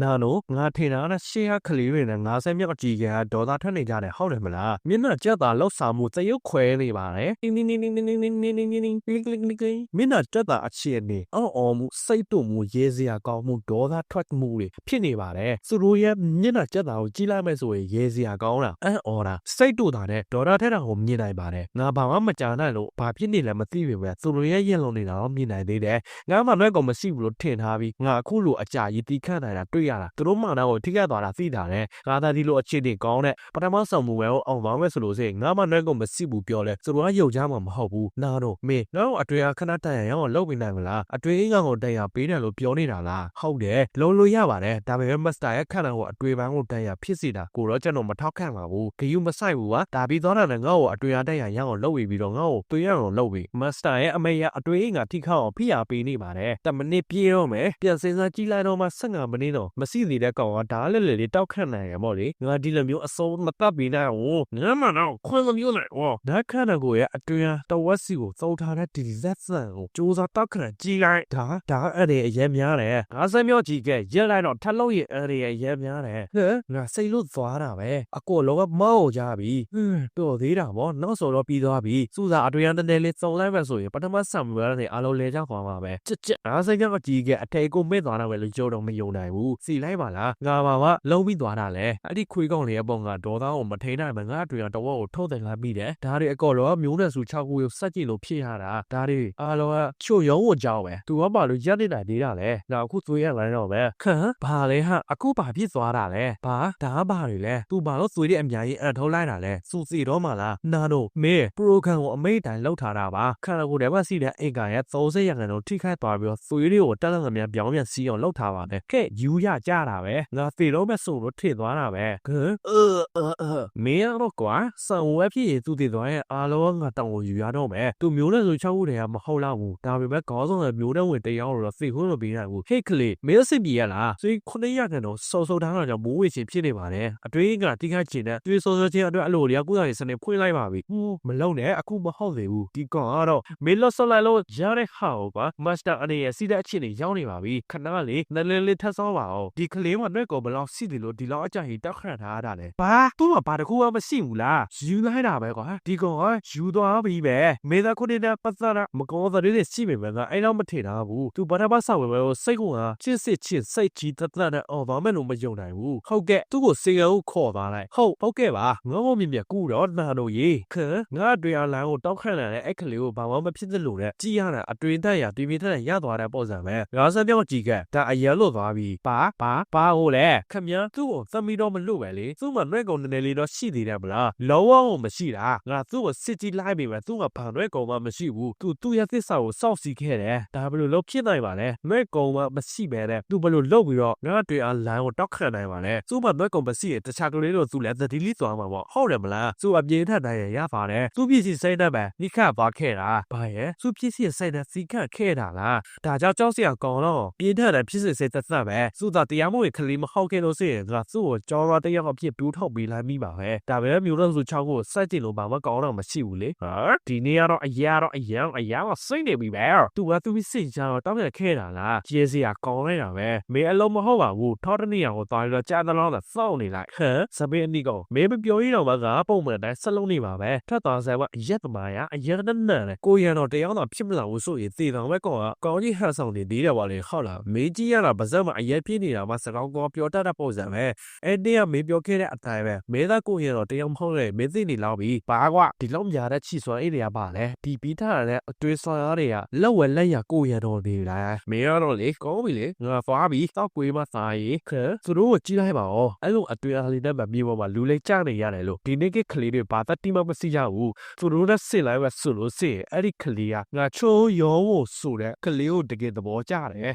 နာနိုငါထင်တာကရှေးကကလေးတွေနဲ့ငါဆက်မြောက်ကြည့်ကဒေါသထွက်နေကြတယ်ဟုတ်တယ်မလားမျက်နှာကြက်တာလောက်စာမှုသရုပ်ခွဲနေပါတယ်တင်းတင်းတင်းတင်းတင်းတင်းတင်းတင်းတင်းတင်းကလစ်ကလစ်ကလစ်ကလစ်မျက်နှာကြက်တာအခြေအနေအော်အော်မှုစိတ်တုံမှုရေးစရာကောင်းမှုဒေါသထွက်မှုတွေဖြစ်နေပါတယ်သူတို့ရဲ့မျက်နှာကြက်တာကိုကြည့်လိုက်မယ်ဆိုရင်ရေးစရာကောင်းတာအံ့ဩတာစိတ်တုတာနဲ့ဒေါသထက်တာကိုမြင်နိုင်ပါတယ်ငါဘာမှမကြားနိုင်လို့ဘာဖြစ်နေလဲမသိပေမဲ့သူတို့ရဲ့ရင်လုံးနေတာတော့မြင်နိုင်သေးတယ်ငါမှလည်းကောင်မရှိဘူးလို့ထင်ထားပြီးငါအခုလိုအကြာကြီးတီးခတ်နိုင်တာတွေ့ရတာသူတို့မှတော့ထိခိုက်သွားတာသိတာနဲ့ငါသာဒီလိုအခြေအနေကောင်းတဲ့ပထမဆောင်မှုပဲကိုအောင်ပါမယ်ဆိုလို့စိငါမှလည်းကောင်မရှိဘူးပြောလဲသူတို့ကယုံကြမှာမဟုတ်ဘူးနာတော့မင်းငါ့ကိုအတွင်းကခဏတန်ရရအောင်လုပ်ပေးနိုင်မလားအတွင်းငါ့ကိုတန်ရပေးတယ်လို့ပြောနေတာလားဟုတ်တယ်လုံးလို့ရပါတယ်ဒါပေမဲ့မစတာရဲ့ခန္ဓာကိုအတွင်းပန်းကိုတန်ရဖြစ်စီတာကိုတော့ကျွန်တော်မထောက်ခံပါဘူးဂယုမဆိုင်ဘူးကွာဒါပြီးတော့လည်းငါ့ကိုအတွင်းရတန်ရရအောင်လုပ်ပြီးတော့ငါ့ကိုတွေ့ရအောင်လုပ်ပြီးမစတာရဲ့အမေရအတွင်းငါထိခောက်အောင်ဖိအားပေးနေပါတယ်တမနစ်ပြေတော့မယ်ပြန်စင်စားကြည့်လိုက်တော့မှ15မိနစ်တော့မရှိသေးတဲ့ကောင်ကဒါလည်းလေလေတောက်ခတ်နိုင်ရမော်လေငါဒီလိုမျိုးအစုံမတပ်ပြီးနိုင်ဘူးငါမှတော့ခွင့်မမျိုးနဲ့ဟောဒါခန္ဓာကိုယ်ရဲ့အတွင်းတဝက်စီကိုသုံးထားတဲ့ဒီလက်ဆန်ကိုစူးစားတောက်ခတ်ကြည့်လိုက်ဒါဒါအဲ့ဒီအရင်များတယ်ငါစမ်းမြော့ကြည့်ခဲ့ရက်လိုက်တော့ထက်လို့ရဲ့အဲ့ဒီအရင်များတယ်ဟဲ့ငါစိတ်လို့သွားတာပဲအကိုလောကမောက်ကြပြီဟင်းတော်သေးတာဗောနောက်ဆိုတော့ပြီးသွားပြီစူးစားအတွင်းတည်းတည်းလေးစုံလိုက်မယ်ဆိုရင်ပထမဆံမွေးရတဲ့အားလုံးလဲကြောက်သွားမှာပဲကြက်ကြက်ငါစိတ်ကကြည့်ခဲ့အထေကိုမစ်သွားတာပဲလို့ကြိုးတော့မယုံနိုင်ဘူးစီလိုက်ပါလားငါပါမလုံးပြီးသွားတာလဲအဲ့ဒီခွေးကောင်လေးရဲ့ပုံကဒေါသကိုမထိန်နိုင်မှငါအတွင်းတော့ကိုထုတ်တယ်လာပြီးတယ်ဒါတွေအကောလောမျိုးနဲ့စု6ခုကိုစက်ကြည့်လို့ဖြစ်ရတာဒါတွေအားလုံးကချို့ရုံးကိုကြောက်ပဲသူကပါလို့ရက်နေနိုင်သေးတာလဲငါအခုသွေးရလိုက်တော့ပဲခန့်ဘာလဲဟာအခုဘာဖြစ်သွားတာလဲဘာဒါဘာတွေလဲသူဘာလို့သွေးတဲ့အများကြီးအထုတ်လိုက်တာလဲစူစီတော့မလားနာတို့မေပရိုဂရမ်ကိုအမိတ်တိုင်းလောက်ထားတာပါခန္ဓာကိုယ်ထဲမှာစီတဲ့အင်္ဂါရဲ့30ရာခိုင်နှုန်းထိခိုက်သွားပြီးတော့သွေးတွေကိုတက်လက်ငမြပြောင်းပြန်စီအောင်လောက်ထားပါတယ်ကဲယူရကြတာပဲငါသေတော့မဲ့ဆိုလို့ထည့်သွားတာပဲဟမ်အဲအဲမင်းတော့ကွာဆန်ဝဲဖြစ်ရင်သူတည်သွားရဲ့အားလုံးငါတောင်းကိုယူရတော့မယ်သူမျိုးနဲ့ဆိုချောက်ဦးတွေကမဟုတ်တော့ဘူးဒါပေမဲ့ခေါင်းဆောင်တဲ့မျိုးနဲ့ဝင်တရားတော့သိခွင့်မပေးနိုင်ဘူးဟေ့ကလေးမင်းစစ်ပြေရလားဆိုခုနှစ်ရက်ကတော့စောစောထားတာကြောင့်မိုးဝေချင်းဖြစ်နေပါတယ်အတွင်းကတိခတ်ချင်တဲ့တွေ့စောစောချင်းအတွက်အလိုတွေကကုသရေးစနေဖွင့်လိုက်ပါပြီဟူးမလုံနဲ့အခုမဟုတ်သေးဘူးဒီကောင်ကတော့မင်းလော့ဆော့လိုက်လို့ရတဲ့ဟာကိုကွာမတ်စတာအနေနဲ့စီးတဲ့အချင်းတွေရောက်နေပါပြီခဏလေးနည်းနည်းလေးထပ်စောပါအောင်ဒီကလေးမနဲ့ကောဘလောက်စီတယ်လို့ဒီလောက်အကြိမ်တောက်ခန့်ထားတာလေဘာသူ့မှာဘာတကူမှမရှိဘူးလားယူလိုက်တာပဲကွာဒီကောင်ကယူသွားပြီပဲမေသာခုနေတဲ့ပတ်သက်တာမကောသတွေရှိပေမဲ့ကအဲ့လောက်မထင်တာဘူးသူဘာသာပါဆောက်ဝဲပဲကိုစိတ်ကချစ်စစ်ချစ်စိတ်ကြီးတသက်နဲ့အော်သွားမယ်လို့မယုံနိုင်ဘူးဟုတ်ကဲ့သူ့ကိုစေကကိုခေါ်သွားလိုက်ဟုတ်ဟုတ်ကဲ့ပါငေါ့ငေါ့မြင်မြကူတော့နာတို့ရေခငါတွေ့အလန်းကိုတောက်ခန့်လာတဲ့အဲ့ကလေးကိုဘာမှမဖြစ်သလိုနဲ့ကြည်ရတာအတွင်တက်ရတွင်ပြတက်ရသွားတဲ့ပုံစံပဲငါစပြောင်းကြည့်ကဒါအရင်လို့သွားပြီပါပါပါဟိုလေခမန်းသူ့ကိုသမီးတော့မလို့ပဲလေသူ့မှာနှဲ့ကုန်နည်းနည်းလေးတော့ရှိသေးတယ်မလားလောဝကိုမရှိတာငါသူ့ကိုစစ်ကြီးလိုက်ပြီပဲသူ့ကဘာနှဲ့ကုန်မှမရှိဘူးသူသူ့ရဲ့သစ္စာကိုစောက်စီခဲ့တယ်ဒါဘယ်လိုလုပ်ဖြစ်နိုင်ပါလဲနှဲ့ကုန်မှမရှိပဲတဲ့သူဘယ်လိုလုပ်ပြီးတော့ငါတွေ့အလန်းကိုတောက်ခန့်နိုင်ပါလဲသူ့မှာနှဲ့ကုန်မရှိရင်တခြားကလေးတို့သူလည်းသတိလိသွားမှာပေါ့ဟုတ်တယ်မလားသူအပြင်းထက်တိုင်းရပါတယ်သူပြည့်စီစိတ်နဲ့ပဲနိခတ်သွားခဲ့တာဘာရဲ့သူပြည့်စီစိတ်နဲ့စီခတ်ခဲ့တာလားဒါကြောင့်ကြောက်စရာကောင်းတော့ပြင်းထက်တဲ့ဖြစ်စီစိတ်သက်သက်ပဲသူသာတရားမဝင်ကလေးမဟုတ်ခဲ့လို့ဆိုရင်ငါသူ့ကိုကြောရတရားအဖြစ်ပြူးထုတ်ပေးလိုက်မိပါပဲဒါပဲမျိုးတော့သူချောက်ကိုစက်ကြည့်လို့ဘာမှကောင်းတော့မရှိဘူးလေဟာဒီနေ့ကတော့အရာတော့အရာအရာတော့စိတ်နေပြီပဲသူကသူပြီးစိတ်ကြတော့တောင်းရခဲ့တာလားကျေးစရာကောင်းလိုက်တာပဲမင်းအလုံးမဟုတ်ပါဘူးထော်တနေရကိုသွားပြီးတော့ကြားသလောက်တော့စောင့်နေလိုက်ဟမ်စပင်းအနီးကောင်မင်းမပြောရတော့မှကပုံမှန်တိုင်းဆက်လုံးနေပါပဲထပ်သွားဆဲကအရက်သမားရအရက်နဲ့နဲ့ကိုရံတော့တရားတော့ဖြစ်မလာဘူးဆိုရင်သေတော်ပဲကောင်ကကောင်းကြီးဟန်ဆောင်နေသေးတယ်ပါလေဟုတ်လားမင်းကြီးရတာပါစက်မှာအရက်ပြင်းနေတာမှစကောင်းကောပြောတတ်တဲ့ပုံစံပဲအဲ့ဒီကမင်းပြောခဲ့တဲ့အတိုင်းပဲမင်းသားကိုရံတော့တရားမဟုတ်လေမင်းသိနေလောက်ပြီဘာကွာဒီလောက်များတဲ့ချီစွာအဲ့တွေကပါလေဒီပြီးထားတဲ့အတွေ့ဆော်ရတွေကလက်ဝဲလက်ရကိုရံတော့နေလားမင်းကတော့လေကောင်းပြီလေငါဖားပြီတောက်ကွေးမသားရေခဲသူတို့ကိုကြည့်လိုက်ပါဦးအဲ့လိုအတွေ့အလေးနဲ့မမြေပေါ်မှာလူလေးကြနေရတယ်လို့ဒီနေ့ကကလေးတွေဘာသက်တိမမရှိကြဘူးသူတို့နဲ့စစ်လိုက်ပဲဆိုလို့စစ်အဲ့ဒီကလေးကငါချိုးရောဖို့ဆိုတဲ့ကလေးကိုတကယ်သဘောကျတယ်